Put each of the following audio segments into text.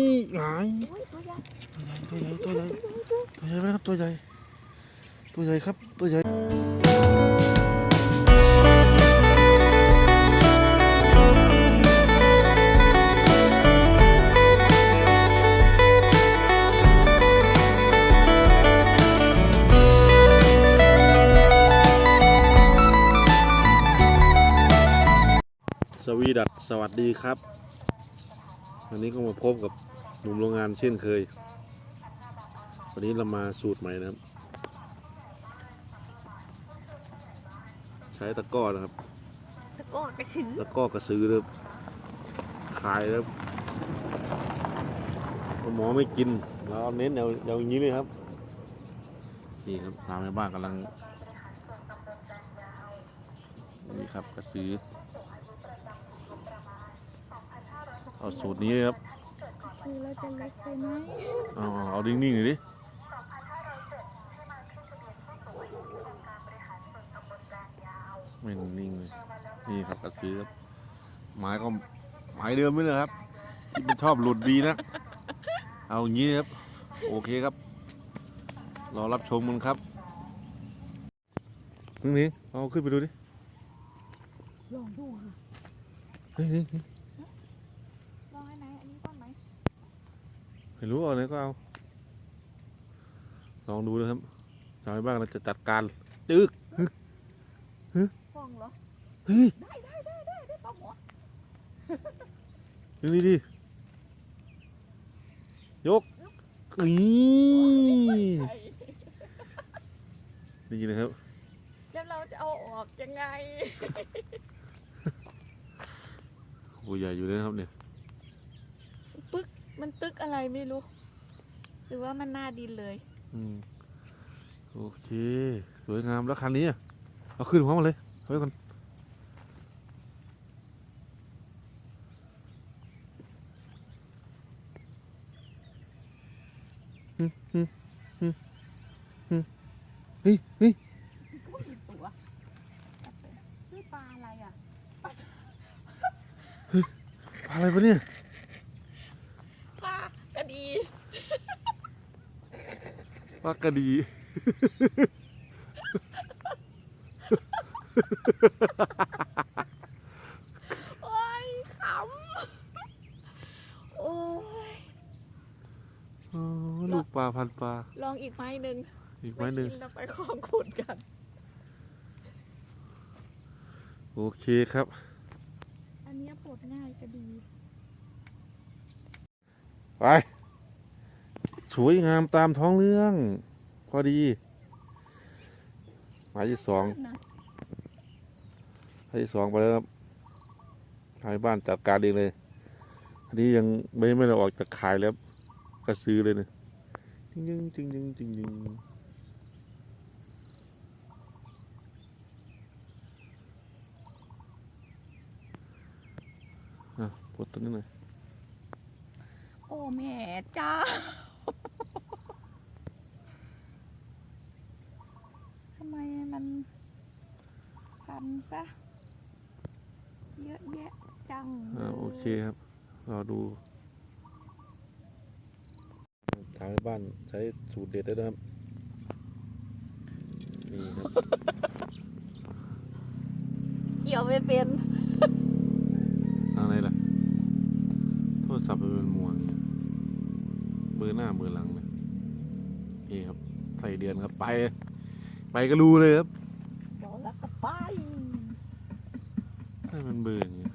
นี่หงายตัวใหญ่ตัวใหญ่ตัวใหญ่ตัวใหญ่ตัวใหญ่ไหมครับตัวใหญ่ตัวใหญ่ครับตัวใหญ่สวีดัสสวัสดีครับ วันนี้ก็มาพบกับ หนุ่มโรงงานเช่นเคย วันนี้เรามาสูตรใหม่นะครับ ใช้ตะกร้อนะครับ ตะกร้อกระชือตะกร้อกระซื้อเลยขายแล้วหมอไม่กินเราเอาเน้นเอาเอาอย่างนี้เลยครับ นี่ครับทางแม่บ้านกำลัง นี่ครับกระซื้อเอาสูตรนี้ครับ คือเราจะเล็กไปไหมเอาเอาเอานิ่งๆหน่อยดิไม่นิ่งเลยนี่ครับกระสือครับไม้ก็ไม้เดิมไม่เลยครับที่มันชอบหลุดดีนะเอาอย่างนี้ครับ โอเคครับ รอรับชมมันครับนี่นี่เอาขึ้นไปดูดิลองดูค่ะเฮ้ยนี่นี่ ลองให้ไหนอันนี้ก้อนไหม ไม่รู้เอาไหนก็เอาลองดูนะครับชาวบ้านเราจะจัดการตึกฟองเหรอเฮ้ยได้ได้ได้ได้ได้ป้าหัวดูนี่ดิยกนี่นี่นะครับ แล้วเราจะเอาออกยังไง โอ้ใหญ่อยู่เลยนะครับเนี่ยปึ๊ก มันตึกอะไรไม่รู้ หรือว่ามันหน้าดินเลย อืมโอเค สวยงามแล้วคันนี้อะเอาขึ้นพร้อมมาเลยเอาไว้ก่อนอืมอืมอืมอืมเฮ้ยเฮ้ยตัวนี่ปลาอะไรอะ ปลาอะไรปะเนี่ย ปลากระดี ปลากระดี โอ้ยขำ โอ้ย อ๋อลูกปลาพันปลา ลองอีกไม้หนึ่งอีกไม้หนึ่งปกิเราไปคลองขุดกัน โอเคครับ อันเนี้ยปลดง่ายกระดี ไป สวยงามตามท้องเรื่อง พอดี หมายที่สองหมายที่สองไปแล้วครับทางบ้านจัดการเองเลย อันนี้ยังไม่ไม่ได้ออกจากขายแล้วก็ซื้อเลยเนี่ยจริงจริงจริงจริงจริงอะปลดตัวนี้หน่อยโอ้แม่จ้า ทำไมมัน พันซะ เยอะแยะจังอ่าโอเคครับรอดู ทางบ้านใช้สูตรเด็ดด้วยนะครับ นี่ครับ เกี่ยวไม่เป็นอะไรล่ะ โทรศัพท์มันเป็นหมวกเนี่ยมือหน้ามือหลังเลยนี่ครับ ใส่เดือนครับไป ไปก็รู้เลยครับบอกแล้วก็ไปถ้ามันเบื่ออย่างเงี้ย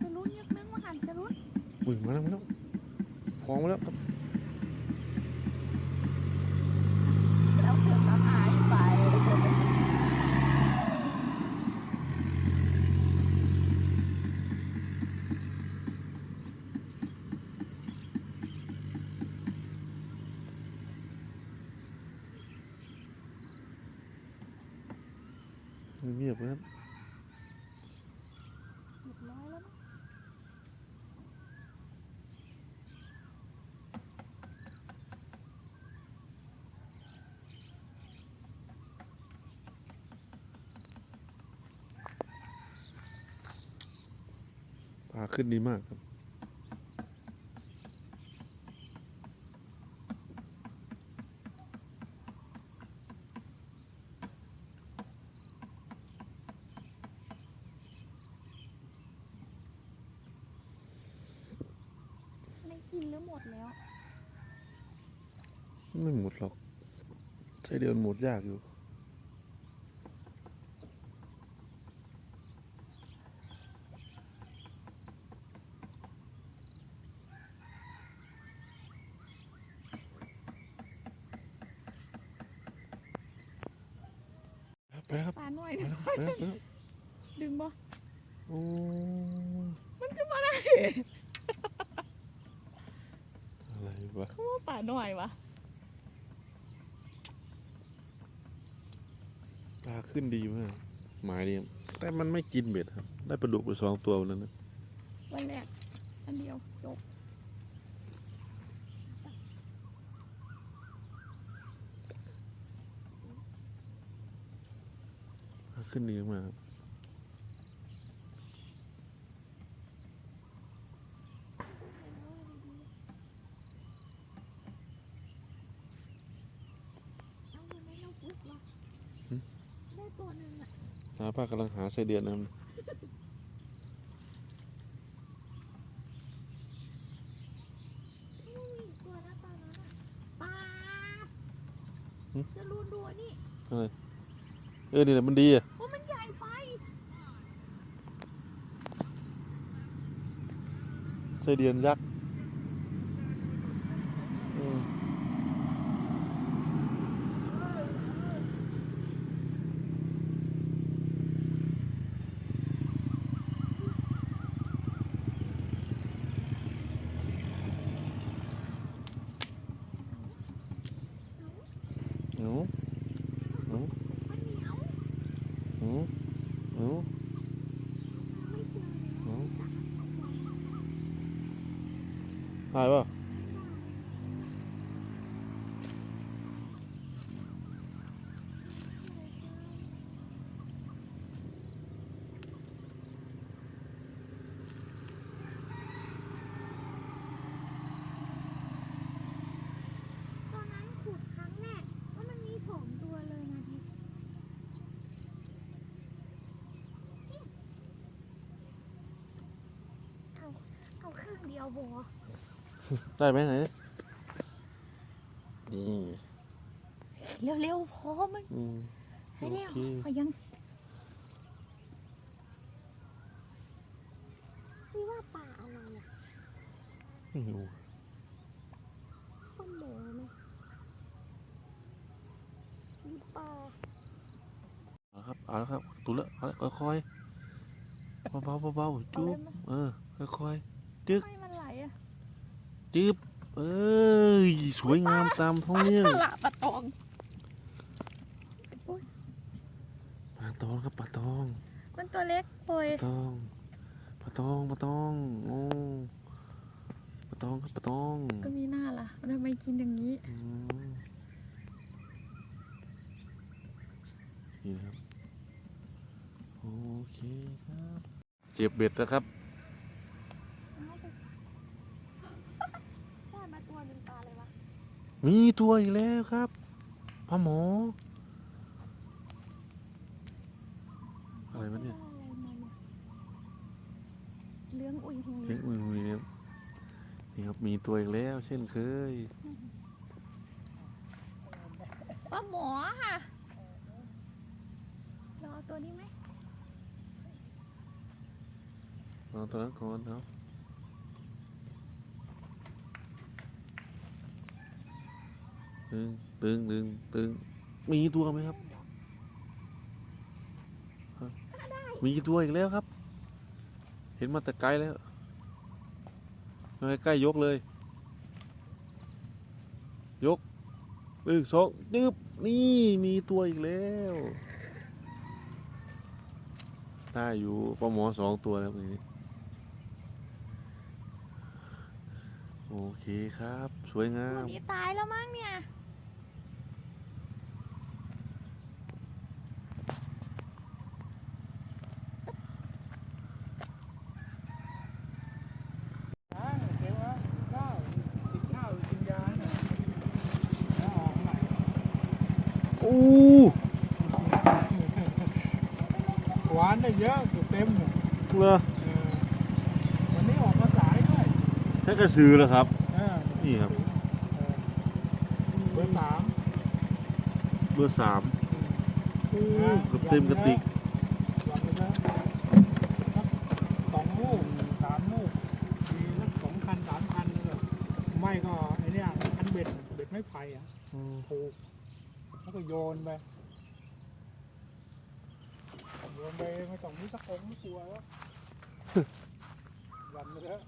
จะรุ้นยักนึงว่าหันจะรุ้นอุ้ยมาแล้วมาแล้วฟองมาแล้วครับ แล้วเกิดน้ำหายไป เงียบๆนะครับ เรียบร้อยแล้วมั้งาขึ้นดีมากครับ ไม่กินแล้วหมดแล้ว ไม่หมดหรอกใช้เดือนหมดยากอยู่ ไปครับปลาหน่อยไปแล้วไปแล้วไปแล้วดึงบ่โอ้ยมันขึ้นมาได้อะไรวะเขาว่าปลาหน่อยวะปลาขึ้นดีมากหมายดีแต่มันไม่กินเบ็ดครับ ได้ปลาดุกไปสองตัววันนั้นนะวันแรกอันเดียวจบ ปลา ขึ้นดีมากครับเอาวันนี้เราปุ๊บวะได้ตัวหนึ่งอะสาป้ากำลังหาไส้เดือนนะครับไม่มีอีกตัวนะตอนนั้นอะปลาจะรูนดูอันนี่ เออ นี่แหละมันดีอะ โอ้มันใหญ่ไป ไส้เดือนยักษ์อืม หนูหนู มันเหนียว หนูหนู ไม่เจอ หนูหายป่ะตอนนั้นขุดครั้งแรกว่ามันมีสองตัวเลยนะทีเอา เอาครึ่งเดียวบอ ได้ไหมไหนนี่เร็วๆพอมันอืม ให้เร็วโอเค พอยังนี่ว่าปลาอะไรอะไม่รู้ต้มหมูไหมมีปลาเอาละครับเอาละครับตุละเอาละค่อยๆเบาๆเบาๆเอาจุ๊เลบยไหมเออค่อยให้มันไหลอะๆ จึ๊บเอ้ย สวยงามตามท้องปลาเรื่องฉลามปลาตองปลาตองครับปลาตองมันตัวเล็กปล่อยปลาตองปลาตองปลาตองโอ้ปลาตองครับปลาตองก็มีหน้าล่ะทำไมกินอย่างนี้อืมนี่นะครับโอเคครับ เจ็บเบ็ดแล้วครับ ได้มาตัวหนึ่งปลาเลยวะ มีตัวอีกแล้วครับพ่อหมออะไรวะเนี่ยอะไรมาเนี่ยเลี้ยงอุ่ยหุยเช็คมือมีเนี่ยนี่ครับมีตัวอีกแล้ว เช่นเคยปลาหมอค่ะรอตัวนี้ไหมเอาตัวนั้นก่อนเอา ตึงตึงตึงตึงมีตัวไหมครับฮะมีตัวอีกแล้วครับ เห็นมาแต่ไกลแล้วมาใกล้ๆยกเลย ยกหนึ่งสองดึบนี่มีตัวอีกแล้ว ได้อยู่ปลาหมอสองตัวแล้วนี่โอเคครับ สวยงาตัวมนี้ตายแล้วมั้งเนี่ย อู้ หวานได้เยอะเกือบเต็มเลยเหรอเออวันนี้ออกมาสายด้วยใช้กระสือเหรอครับเออนี่ครับเออเบอร์สามเบอร์สามอือู้เกือบเต็มกระติกหวังเลยนะสักสองลูกสามลูกมีสักสองคันสามคันเลยไม่ก็ไอเนี้ยคันเบ็ดเบ็ดไม้ไผ่อะผูก แล้วก็โยนไปโยนไปไม่ต้องมีตะคงไม่กลัวแล้วหวันเลยเถอะ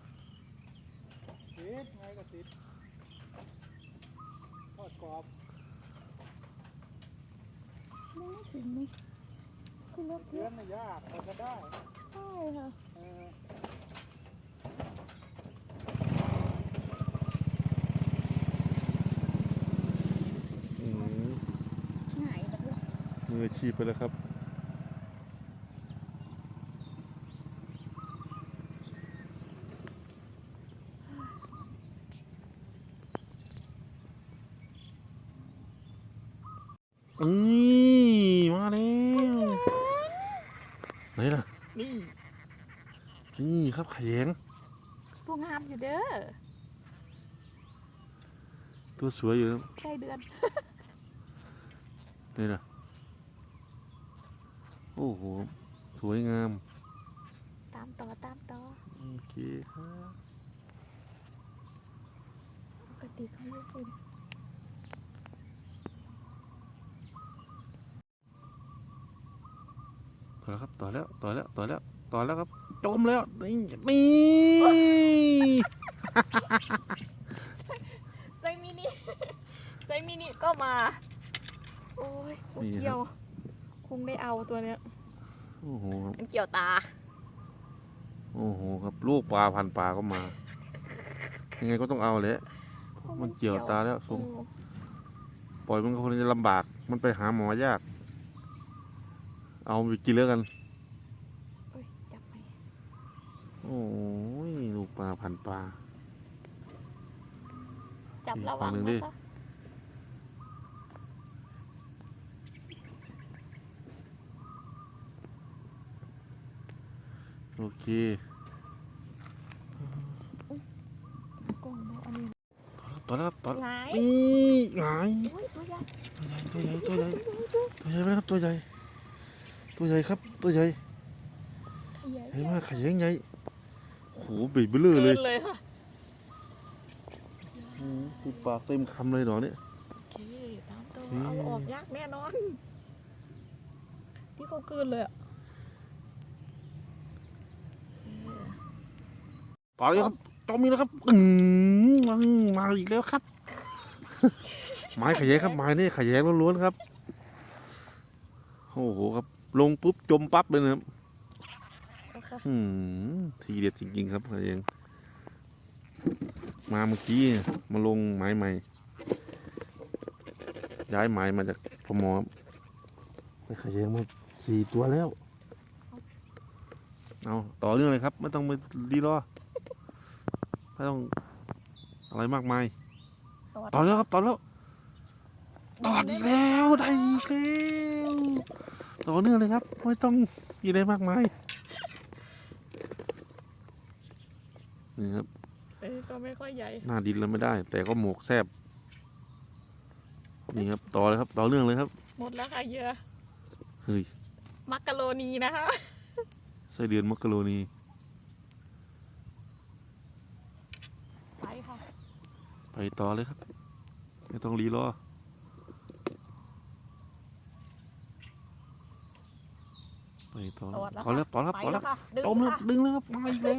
ติดไงก็ติดทอดกรอบไม่ถึงนี่ขึ้นรถเยเพื่ออะนน่ะยากแต่ก็ได้ ใช่ค่ะ เออ อืม หายแล้วด้วย มืออาชีพไปแล้วครับอืมมาแล้วไหนล่ะ นี่นี่ครับขยงตัวงามอยู่เด้อ ตัวสวยอยู่ครับใกล้เดือน นี่ล่ะ โอ้โห สวยงาม ตามต่อตามต่อโอเคครับปกติเขาไม่เป็นต่อแล้วครับ ต่อแล้ว ต่อแล้ว ต่อแล้ว ต่อแล้วครับ จมแล้ว นี่นี่ไซมินิไซมินิก็มา โอ้ยโอ้ยนี่ครับเกี่ยว คงได้เอาตัวเนี้ยโอ้โหครับมันเกี่ยวตา โอ้โหครับลูกปลาพันปลาก็มา ยังไงก็ต้องเอาแหละมันเกี่ยวตาแล้วสงโอ้ปล่อยมันก็คงจะลำบาก มันไปหาหมอยาก เอาไปกินแล้วกันเอ้ยจับไปโอ้ยลูกปลาพันปลาจับอีกระฝั่วังงหนึ่งดินะคะ โอเคกล้องไม่อันนี้ต่อแล้วครับต่อหลายนี่หงายโอ้ยตัวใหญ่ตัวใหญ่ตัวใหญ่ตัวใหญ่ตัวใหญ่ไหมครับตัวใหญ่ตัวใหญ่ครับตัวใหญ่ใหญ่ใหญ่มากขยงใหญ่โอ้โหบีบเบลอเลยกินเลยค่ะอืมคือปากเต็มคำเลยหนอเนี่ยโอเคตามตัวโอเคเอาออกยากแน่นอน ที่เขากลืนเลยอะเออ ต่อเลยครับจอมมีแล้วครับอืมมามาอีกแล้วครับ ไม้ขยงครับไม้นี่ขยงล้วนๆครับโอ้โหครับ ลงปุ๊บจมปั๊บเลยนะครับเอาค่ะอืมทีเด็ดจริงๆครับขยงมาเมื่อกี้มาลงไม้ใหม่ ย้ายไม้มาจากพมครับไปขยงมาสี่ตัวแล้ว เอาต่อเรื่องเลยครับ ไม่ต้องไปรีรอ ไม่ต้องอะไรมากมายต่อแล้วครับต่อแล้วต่ออีกแล้วได้อีกแล้วต่อเนื่องเลยครับ ไม่ต้องมีอะไรมากมายนี่ครับเอ้ยตัวไม่ค่อยใหญ่ หน้าดินเราไม่ได้ แต่ก็หมกแซบนี่ครับต่อเลยครับ ต่อเนื่องเลยครับ หมดแล้วค่ะเหยื่อเฮ้ยมักกะโรนีนะคะไส้เดือนมักกะโรนี ไปค่ะ ไปต่อเลยครับ ไม่ต้องรีรอไปต่อตอดแล้วต่อแล้วต่อแล้วไปต่อแล้แล้ววค่ะดึงจมแล้วค่ะดึงแล้วครับมาอีกแล้ว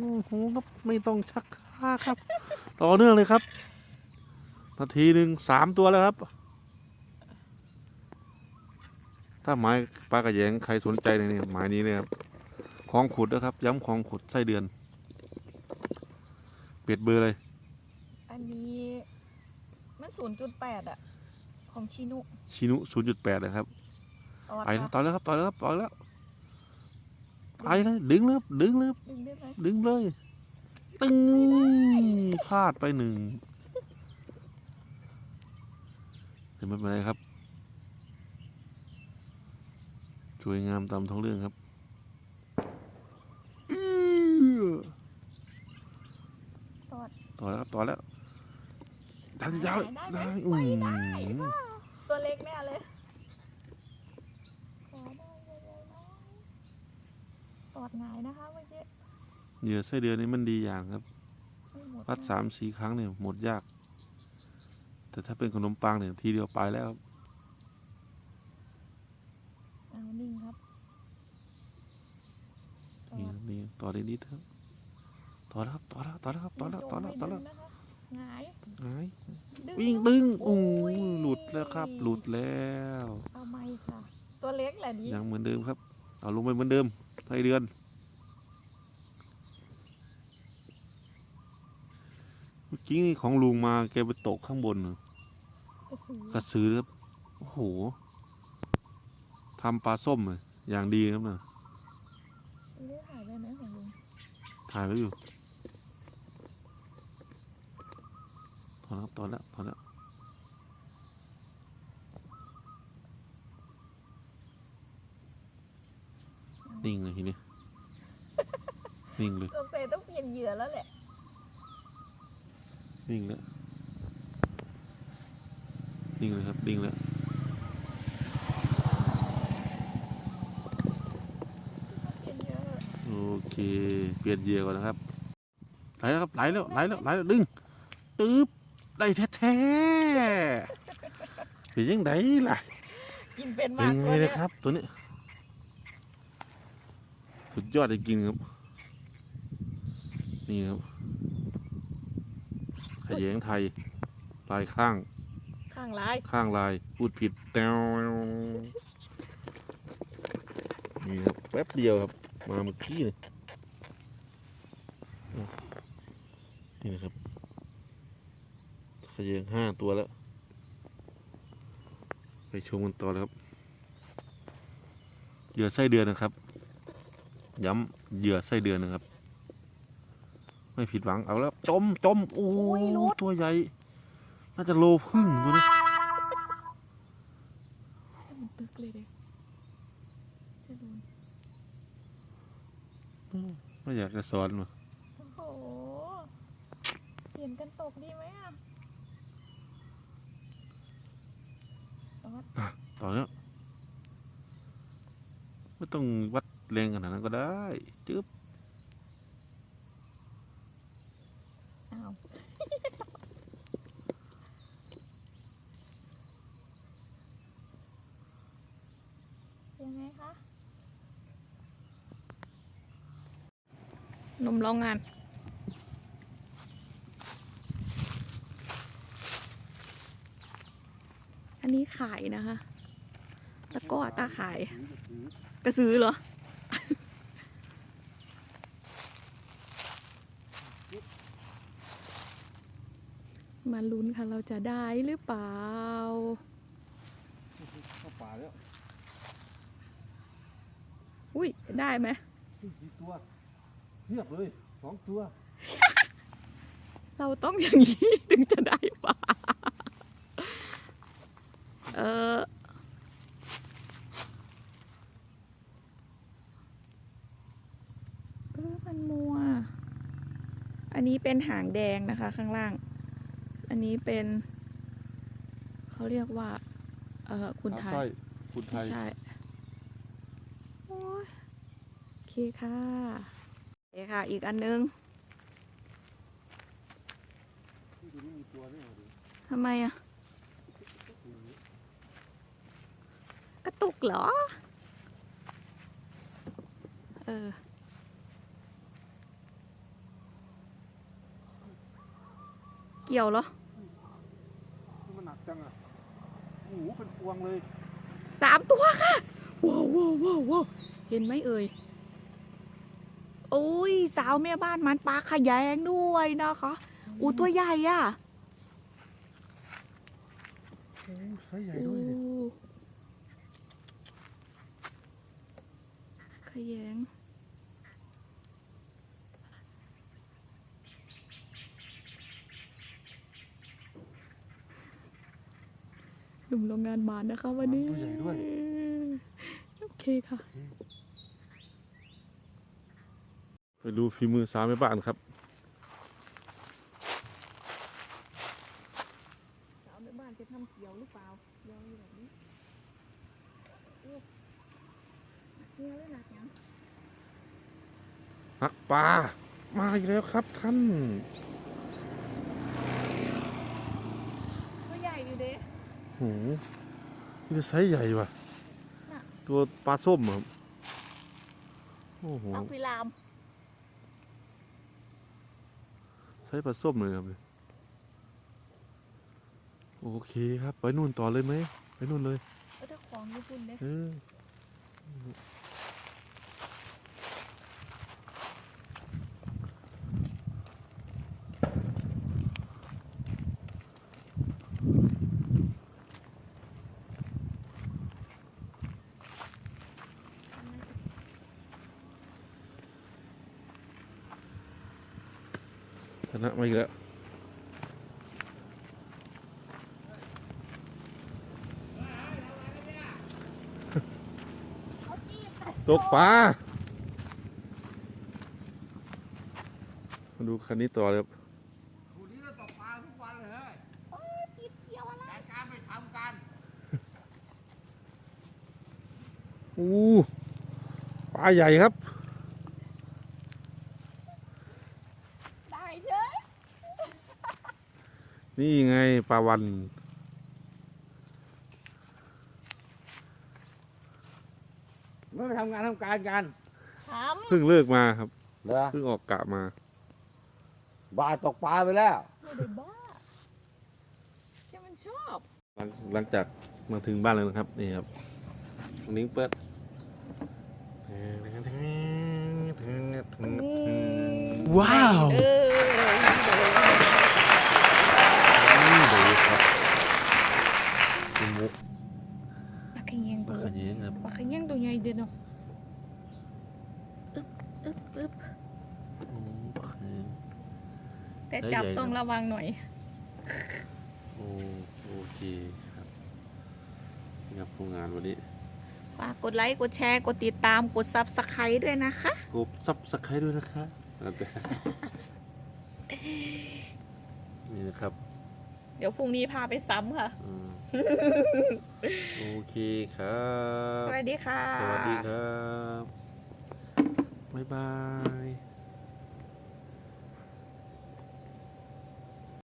โอ้โหครับไม่ต้องชักค่าครับ ต่อเนื่องเลยครับ นาทีหนึ่งสามตัวแล้วครับ ถ้าไม้ปลากระแยงใครสนใจในนี่ไม้นี้เลยครับคลองขุดนะครับ ย้ำคลองขุดไส้เดือน เปลี่ยนเบอร์เลยอั นนี้มันศูนย์จุดแปดอะของชินุชินุศูนย์จุดแปดนะครับตอดไปแล้วค่ะต่อแล้วครับต่อแล้วครับต่อแล้วไปเลยดึงเลยครับดึงเลยครับดึงได้ไหมดึงเลย ตึงพลาดไปหนึ่งเห็นไหมเป็นไรครับสวยงามตามท้องเรื่องครับอื้อตอดต่อแล้วครับต่อแล้ว ทันยาวเลยได้ได้ไหมอืไม่ได้มตัวเล็กแน่เลยขอได้เลยน้อยตอดหงายนะคะเมื่อกี้เหยื่อไส้เดือนนี่มันดีอย่างครับไม่หมดวัดสามสี่ครั้งเนี่ยหมดยาก แต่ถ้าเป็นขนมปังเนี่ยทีเดียวไปแล้วครับเอานิ่งครับตอนี่ดนี่ต่อได้นิดครับต่อแล้วครับต่อแล้วต่อแล้วครับต่อแล้วต่อแล้วต่อแล้วไม่ดึงนะคะ หงายหายดึวิ่งตึงโอ้โอ้ยยหลุดแล้วครับ หลุดแล้ว เอาไม่ค่ะ ตัวเล็กแหละดิยังเหมือนเดิมครับ เอาลงไปเหมือนเดิมไส้เดือน เมื่อกี้นี่ของลุงมาแกไปตกข้างบนน่ะกระสือกระสือครับ โอ้โหทำปลาส้มเลยอย่างดีครับนะเลือหายไปไหมของลุงถ่ายไว้อยู่ อนครับถอนแล้วถอนแล้วนิ่งเลยทีนี้นิ่งเลยสงสัยต้องเปลี่ยนเหยื่อแล้วแหละ นิ่งแล้วนิ่งเลยครับนิ่งแล้วเปลี่ยนเหยื่อโอเค เปลี่ยนเหยื่อก่อนนะครับไหลแล้วครับไหลแล้วไหลแล้วไหลแล้วดึงตึ๊บ ได้แท้ๆเป็นยังไงล่ะกินเป็นเป็นมากไงตัวเลเนี้ยยครับ ตัวนี้ สุดยอดจริงๆครับ นี่ครับขยงไทย ลายข้าง ข้างร้ายข้างลายพูดผิดแต้วนี่ครับแป๊บเดียวครับ มาเมื่อกี้เลยนี่นะครับ ขยงห้าตัวแล้ว ไปชมกันต่อเลยครับ เหยื่อไส้เดือนนะครับ ย้ำเหยื่อไส้เดือนนะครับ ไม่ผิดหวังเอาแล้วจมจมโอ้ยตัวใหญ่ น่าจะโลพึ่งตัวนี้มันตึกเลยเด็กจะโดนไม่อยากจะสอนว่ะโอ้โหเปลี่ยนกันตกดีไหมอะ อดต่อแล้วไม่ต้องวัดแรงขนาดนั้นก็ได้จึ๊บอ้าวยังไงคะหนุ่มโรงงาน นนี้ขายนะคะ ตะกร้อตาขาย กระสือเหรอ มาลุ้นค่ะเราจะได้หรือเปล่าเข้าป่าแล้วอุ้ยได้ไหมกี่ตัวเทียบเลยสองตัว เราต้องอย่างนี้ถึงจะได้ปลา เออเออมันมัว อันนี้เป็นหางแดงนะคะข้างล่าง อันนี้เป็น เขาเรียกว่า เออคุณไทสร้อยยคุณไทไม่ยใช่โอ้ยโอเคค่ะโอเคค่ะ อีกอันนึงทำไมอะ กระ ตุกเหรอ เออ เกี่ยวเหรอ มันหนักจังอะโอ้โหเป็นพวงเลยสามตัวค่ะ ว้าวว้าวว้าวว้าวเห็นไหมเอ่ย โอ้ย สาวแม่บ้านมันปลาขยงด้วยนะคะอูตัวใหญ่อะ โอ้ใช้ใหญ่โอ้ด้วย ดิขยง หนุ่มโรงงานบานนะคะวันนี้ตัวใหญ่ด้วยเคค่ะ ไปดูฝีมือสาวแม่บ้านครับ สาวในบ้านจะทำเกี่ยวหรือเปล่าเกี่ยวอยู่แบบนี้อู้เกี่ยวเลยหนักยัง นัก ปลามาอีกแล้วครับท่านตัวใหญ่อยู่เด้โอ้โหนี่จะไซส์ใหญ่ว่ะน่ะ ตัวปลาส้มอะครับโอ้โหเอาพิรามไซส์ปลาส้มเลยครับเนี่ยโอเคครับ ไปนู่นต่อเลยไหม ไปนู่นเลย เอาถ้าของญี่ปุ่นเด้เอ นะมาอีกแล้วตกปลามาดูคันนี้ต่อเลยครับคุณนี่เราตกปลาทุกวันเลยเฮ้ยรายการไปทำกันอู้ปลาใหญ่ครับ ได้เฉย นี่ไงปลาวันไม่ไปทำงานทำการกันทเพิ่งเลิกมาครับเหรอเพิ่งออกกะมา บาตกปลาไปแล้วำไม่ได้บ้าแค่มันชอบ หลังหลังจากมาถึงบ้านแล้วนะครับนี่ครับนิ้งเปิดว้าว เออ ปลาขยงตัวใหญ่เด่นเนาะอึ๊บอึ๊บอึ๊บอืมปลาขยงแต่จับใหญ่ๆต้องระวังหน่อย โอโอเคครับนี่ครับผลงานวันนี้ฝากกดไลค์ กดแชร์ กดติดตาม กดซับสไครต์ด้วยนะคะกบซับสไครต์ด้วยนะคะ นี่นะครับ เดี๋ยวพรุ่งนี้พาไปซ้ำค่ะ อืมโอเคครับ สวัสดีค่ะ สวัสดีครับ บ๊ายบาย